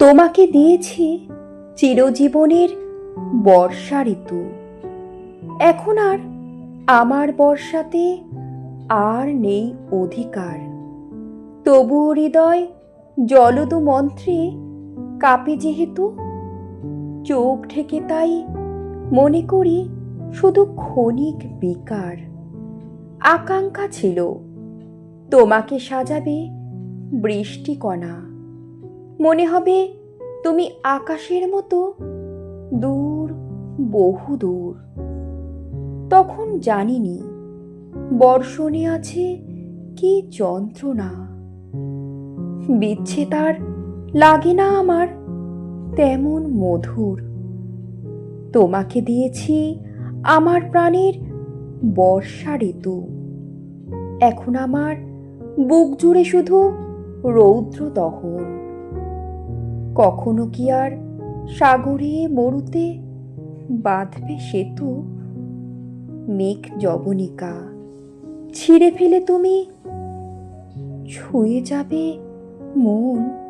তোমাকে দিয়েছি চিরজীবনের বর্ষা ঋতু। এখন আর আমার বর্ষাতে আর নেই অধিকার। তবুও হৃদয় জলদু মন্ত্রে কাঁপে যেহেতু, চোখ ঢেকে তাই মনে করি শুধু ক্ষণিক বিকার। আকাঙ্ক্ষা ছিল, তোমাকে সাজাবে বৃষ্টিকণা। মনে হবে তুমি আকাশের মতো দূর, বহু দূর। তখন জানিনি, বর্ষণে আছে কি যন্ত্রণা। বিচ্ছে তার লাগে না আমার তেমন মধুর। তোমাকে দিয়েছি আমার প্রাণের বর্ষা ঋতু। এখন আমার বুক জুড়ে শুধু রৌদ্র দহন। কখনো কি আর সাগরে মরুতে বাঁধবে সেতু? মেঘ জবনিকা ছিঁড়ে ফেলে তুমি, ছুঁয়ে যাবে মন।